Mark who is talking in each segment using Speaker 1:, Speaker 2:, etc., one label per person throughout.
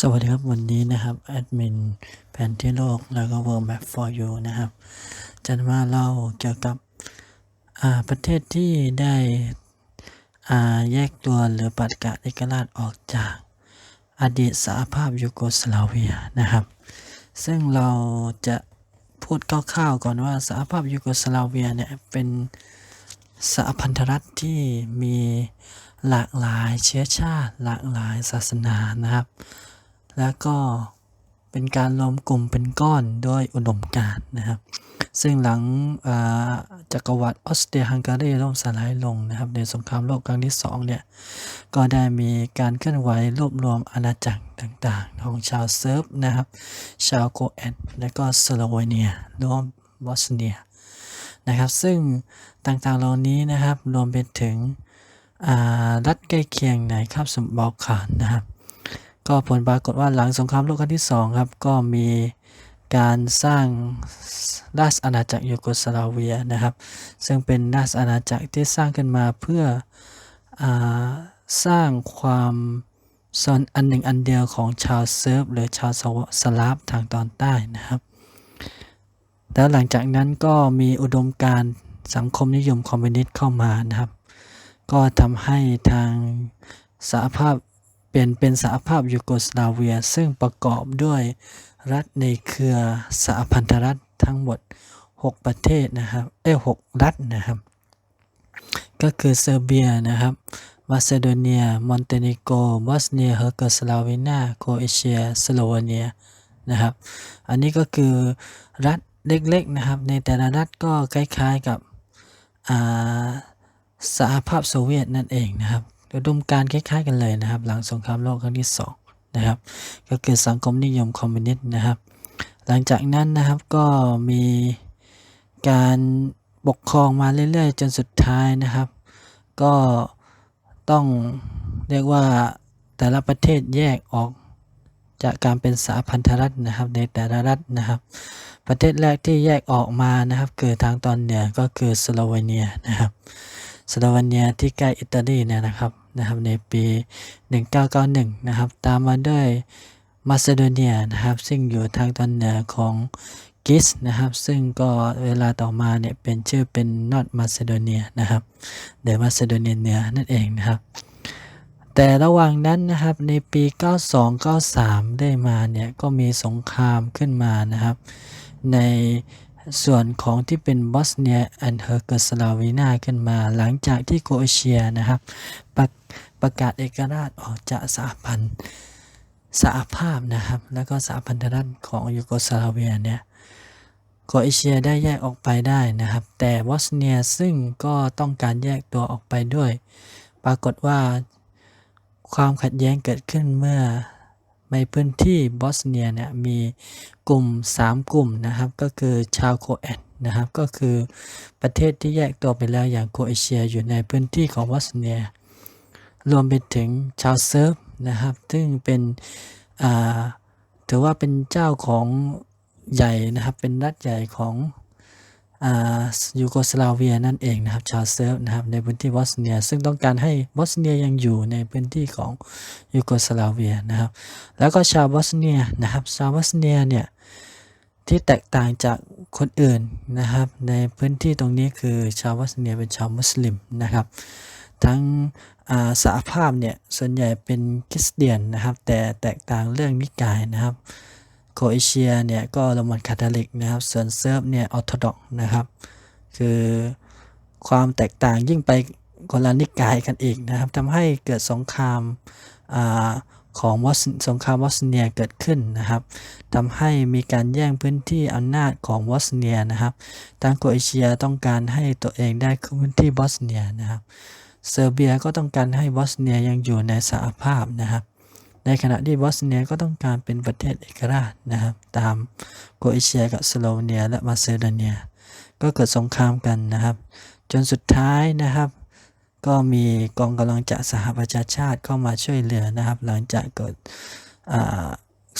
Speaker 1: สวัสดีครับวันนี้นะครับแอดมินแผนที่โลกแล้วก็ World Map for You นะครับจะมาเล่าเกี่ยวกับประเทศที่ได้แยกตัวหรือประกาศเอกราชออกจากอดีตสหภาพยูโกสลาเวียนะครับ ซึ่งเราจะพูดคร่าวๆก่อนว่าสหภาพยูโกสลาเวียเนี่ยเป็นสหพันธรัฐที่มีหลากหลายเชื้อชาติ หลากหลายศาสนานะครับ แล้วก็เป็นการรวมกลุ่มเป็นก้อนด้วยอุดมการนะครับ ซึ่งหลังจักรวรรดิออสเตรียฮังการีล่มสลายลงนะครับ ในสงครามโลกครั้งที่สองเนี่ย ก็ได้มีการเคลื่อนไหวรวบรวมอาณาจักรต่างๆ ของชาวเซิร์ฟนะครับ ชาวโคแอนและก็สโลวีเนียรวมบอสเนียนะครับ ซึ่งต่างๆเหล่านี้นะครับรวมไปถึงรัฐใกล้เคียงในคาบสมุทรบอลข่านนะครับ ก็ผลปรากฏว่าหลังสงครามโลกครั้งที่สองครับก็มีการสร้างราชอาณาจักรยูโกสลาเวียนะครับ ซึ่งเป็นราชอาณาจักรที่สร้างขึ้นมาเพื่ออสร้างความซอนอันหนึ่งอันเดียวของชาวเซิร์ฟหรือชาวสลาฟทางตอนใต้นะครับ แล้วหลังจากนั้นก็มีอุดมการสังคมนิยมคอมมิวนิสต์เข้ามานะครับ ก็ทำให้ทางสหภาพ เปลี่ยนเป็นสหภาพยูโกสลาเวีย ซึ่งประกอบด้วยรัฐในเครือสหพันธรัฐทั้งหมด 6 ประเทศนะครับ เอ้ย6รัฐนะครับ ก็คือเซอร์เบียนะครับ มาซิโดเนีย มอนเตเนโกบอสเนีย เฮอร์เกสลาวีนาโครเอเชีย สโลวีเนียนะครับ อันนี้ก็คือรัฐเล็กๆนะครับ ในแต่ละรัฐก็คล้ายๆกับสหภาพโซเวียตนั่นเองนะครับ อุดมการคล้ายๆกันเลยนะครับ หลังสงครามโลกครั้งที่สองนะครับ ก็คือสังคมนิยมคอมมิวนิสต์นะครับ หลังจากนั้นนะครับก็มีการปกครองมาเรื่อยๆ จนสุดท้ายนะครับ ก็ต้องเรียกว่าแต่ละประเทศแยกออกจากการเป็นสหพันธรัฐนะครับในแต่ละรัฐนะครับ ประเทศแรกที่แยกออกมานะครับ คือทางตอนเหนือก็คือสโลวีเนียนะครับ สโลวีเนียที่ใกล้อิตาลีเนี่ยนะครับนะครับในปี 1991 นะครับ ตามมาด้วยมาซิโดเนียนะครับ ซึ่งอยู่ทางตอนเหนือของกรีซนะครับ ซึ่งก็เวลาต่อมาเนี่ยเป็นชื่อเป็นนอตมาซิโดเนียนะครับเดมาซิโดเนียเหนือนั่นเองนะครับ แต่ระหว่างนั้นนะครับในปี 92-93 ได้มาเนี่ยก็มีสงครามขึ้นมานะครับ ใน ส่วนของที่เป็นบอสเนียแอนเฮอร์เกสลาวีนาขึ้นมา หลังจากที่โครเอเชียนะครับประประกาศเอกราชออกจากสหพันธ์สหภาพนะครับ แล้วก็สหพันธรัฐของยูโกสลาเวียเนี่ยโครเอเชียได้แยกออกไปได้นะครับ แต่บอสเนียซึ่งก็ต้องการแยกตัวออกไปด้วย ปรากฏว่าความขัดแย้งเกิดขึ้นเมื่อ ในพื้นที่บอสเนียเนี่ยมีกลุ่ม 3 กลุ่มนะครับ ก็คือชาวโคแอนนะครับ ก็คือประเทศที่แยกตัวไปแล้วอย่างโครเอเชียอยู่ในพื้นที่ของบอสเนีย รวมไปถึงชาวเซิร์ฟนะครับ ซึ่งเป็นถือว่าเป็นเจ้าของใหญ่นะครับ เป็นรัฐใหญ่ของ ยูโกสลาเวียนั่นเองนะครับชาวเซิร์ฟนะครับในพื้นที่บอสเนีย ซึ่งต้องการให้บอสเนียยังอยู่ในพื้นที่ของยูโกสลาเวียนะครับ แล้วก็ชาวบอสเนียนะครับชาวบอสเนียเนี่ยที่แตกต่างจากคนอื่นนะครับ ในพื้นที่ตรงนี้คือชาวบอสเนียเป็นชาวมุสลิมนะครับ ทั้งสหภาพเนี่ยส่วนใหญ่เป็นคริสเตียนนะครับ แต่แตกต่างเรื่องนิกายนะครับ โครเอเชียเนี่ยก็โรมันคาทอลิกนะครับ ส่วนเซิร์ฟเนี่ยออร์โธดอกนะครับ คือความแตกต่างยิ่งไปคนละนิกายกันอีกนะครับทำให้เกิดสงครามอของวอสสงครามวอสเนียเกิดขึ้นนะครับทำให้มีการแย่งพื้นที่อำนาจของวอสเนียนะครับทางโครเอเชียต้องการให้ตัวเองได้พื้นที่บอสเนียนะครับ เซอร์เบียก็ต้องการให้บอสเนียยังอยู่ในสหภาพนะครับ ในขณะที่บอสเนียก็ต้องการเป็นประเทศเอกราชนะครับตามโครเอเชียกับสโลวีเนียและมาซิโดเนีย ก็เกิดสงครามกันนะครับ จนสุดท้ายนะครับ ก็มีกองกำลังจากสหประชาชาติเข้ามาช่วยเหลือนะครับ หลังจากเกิด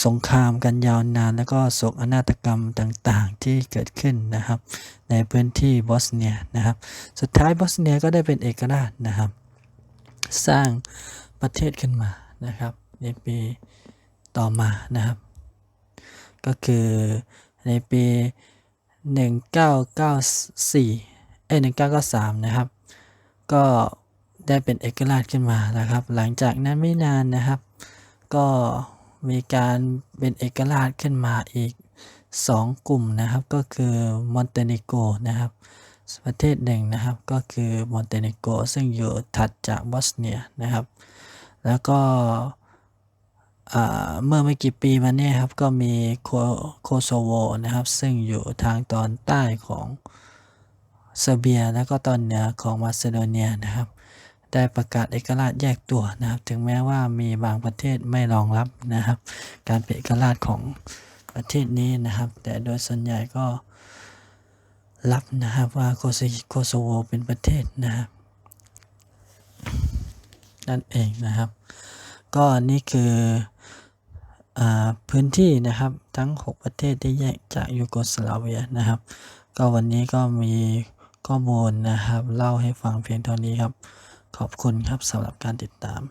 Speaker 1: สงครามกันยาวนาน แล้วก็โศกนาฏกรรมต่างๆที่เกิดขึ้นนะครับ ในพื้นที่บอสเนียนะครับ สุดท้ายบอสเนียก็ได้เป็นเอกราชนะครับ สร้างประเทศขึ้นมานะครับ ในปีต่อมานะครับ ก็คือในปี 1994 เอ้ย1993 นะครับ ก็ได้เป็นเอกราชขึ้นมานะครับ หลังจากนั้นไม่นานนะครับ ก็มีการเป็นเอกราชขึ้นมาอีก 2 กลุ่มนะครับ ก็คือมอนเตเนโกรนะครับ ประเทศหนึ่งนะครับ ก็คือมอนเตเนโกรซึ่งอยู่ถัดจากบอสเนียนะครับ แล้วก็ เมื่อไม่กี่ปีมาเนี่ยครับก็มีโคโคโซโวนะครับ ซึ่งอยู่ทางตอนใต้ของเซอร์เบีย แล้วก็ตอนเหนือของมาซิโดเนียนะครับ ได้ประกาศเอกราชแยกตัวนะครับ ถึงแม้ว่ามีบางประเทศไม่รองรับนะครับ การเป็นเอกราชของประเทศนี้นะครับ แต่โดยส่วนใหญ่ก็รับนะครับว่าโคโซโคโซโวเป็นประเทศนะครับนั่นเองนะครับ ก็นี่คือ พื้นที่นะครับทั้ง 6 ประเทศที่แยกจากยูโกสลาเวียนะครับ ก็วันนี้ก็มีข้อมูลนะครับ เล่าให้ฟังเพียงเท่านี้ครับ ขอบคุณครับสำหรับการติดตาม